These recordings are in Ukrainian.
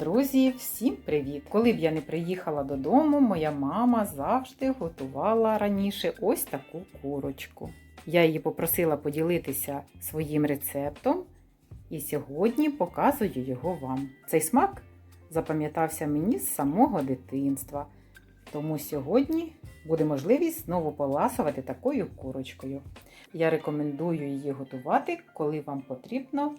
Друзі, всім привіт! Коли б я не приїхала додому, моя мама завжди готувала раніше ось таку курочку. Я її попросила поділитися своїм рецептом, і сьогодні показую його вам. Цей смак запам'ятався мені з самого дитинства. Тому сьогодні буде можливість знову поласувати такою курочкою. Я рекомендую її готувати, коли вам потрібно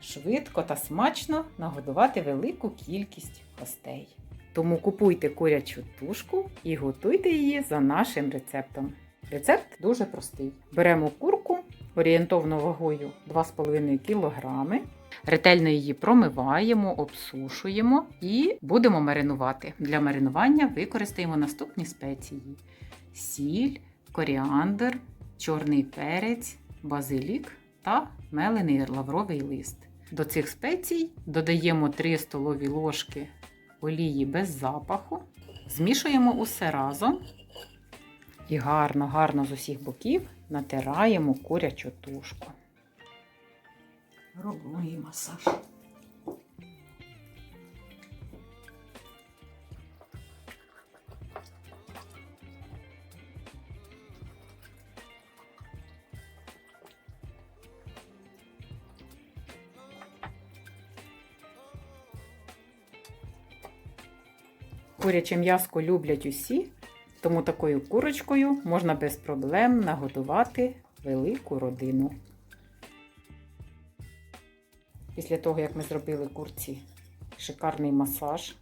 швидко та смачно нагодувати велику кількість гостей. Тому купуйте курячу тушку і готуйте її за нашим рецептом. Рецепт дуже простий. Беремо курку орієнтовно вагою 2,5 кг. Ретельно її промиваємо, обсушуємо і будемо маринувати. Для маринування використаємо наступні спеції: сіль, коріандр, чорний перець, базилік та мелений лавровий лист. До цих спецій додаємо 3 столові ложки олії без запаху, змішуємо усе разом і гарно-гарно з усіх боків натираємо курячу тушку. Робимо її масаж. Куряче м'яско люблять усі, тому такою курочкою можна без проблем наготувати велику родину. Після того, як ми зробили курці шикарний масаж,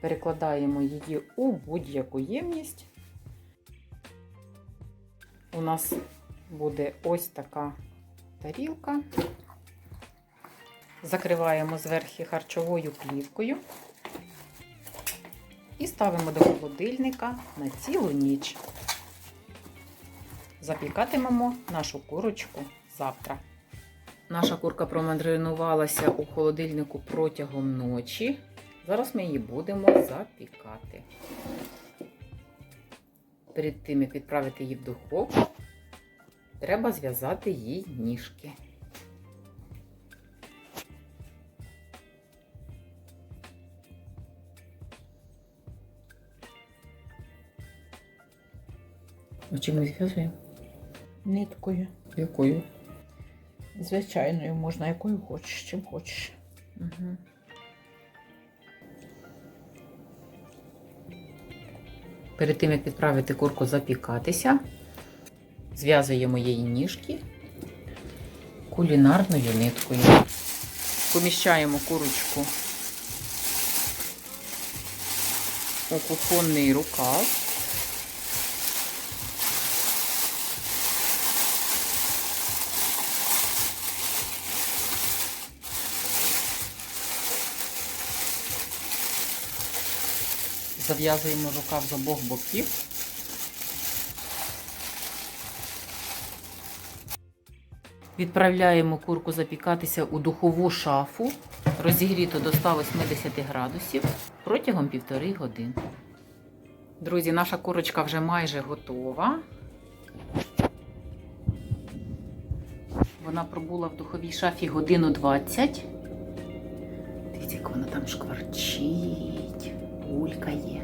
перекладаємо її у будь-яку ємність. У нас буде ось така тарілка. Закриваємо зверху харчовою плівкою і ставимо до холодильника на цілу ніч. Запікатимемо нашу курочку завтра. Наша курка промаринувалася у холодильнику протягом ночі. Зараз ми її будемо запікати. Перед тим, як відправити її в духовку, треба зв'язати їй ніжки. А чим ми зв'язуємо? Ниткою. Якою? Звичайною можна, якою хочеш, чим хочеш. Угу. Перед тим, як відправити курку запікатися, зв'язуємо її ніжки кулінарною ниткою. Поміщаємо курочку у кухонний рукав. Зав'язуємо рукав з обох боків. Відправляємо курку запікатися у духову шафу, розігріту до 180 градусів протягом півтори години. Друзі, наша курочка вже майже готова. Вона пробула в духовій шафі годину 20. Дивіться, як вона там шкварчить, булькає.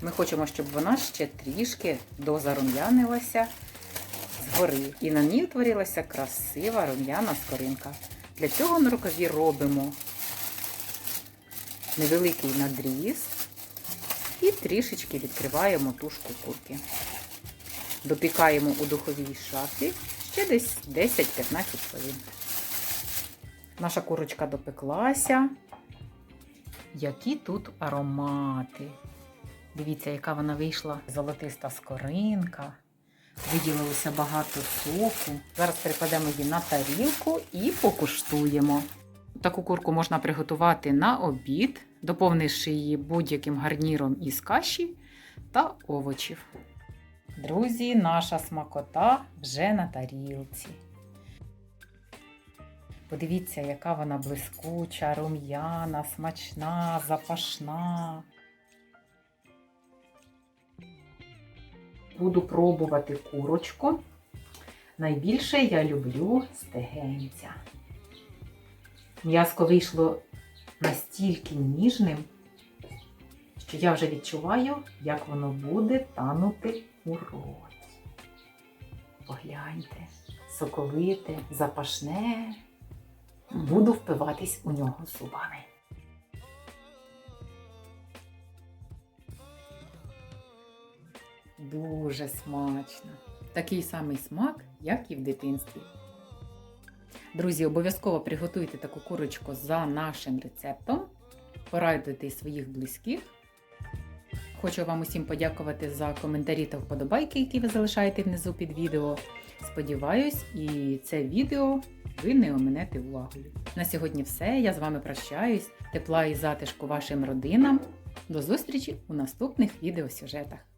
Ми хочемо, щоб вона ще трішки дозарум'янилася згори. І на ній утворилася красива рум'яна скоринка. Для цього на рукаві робимо невеликий надріз і трішечки відкриваємо тушку курки. Допікаємо у духовій шафі ще десь 10-15 хвилин. Наша курочка допеклася. Які тут аромати! Дивіться, яка вона вийшла золотиста скоринка. Виділилося багато соку. Зараз перекладемо її на тарілку і покуштуємо. Таку курку можна приготувати на обід, доповнивши її будь-яким гарніром із каші та овочів. Друзі, наша смакота вже на тарілці. Подивіться, яка вона блискуча, рум'яна, смачна, запашна. Буду пробувати курочку. Найбільше я люблю стегенця. М'яско вийшло настільки ніжним, що я вже відчуваю, як воно буде танути у роті. Погляньте, соковите, запашне. Буду впиватись у нього зубами. Дуже смачно. Такий самий смак, як і в дитинстві. Друзі, обов'язково приготуйте таку курочку за нашим рецептом. Порадуйте своїх близьких. Хочу вам усім подякувати за коментарі та вподобайки, які ви залишаєте внизу під відео. Сподіваюсь, і це відео ви не оминете увагою. На сьогодні все. Я з вами прощаюсь. Тепла і затишку вашим родинам. До зустрічі у наступних відеосюжетах.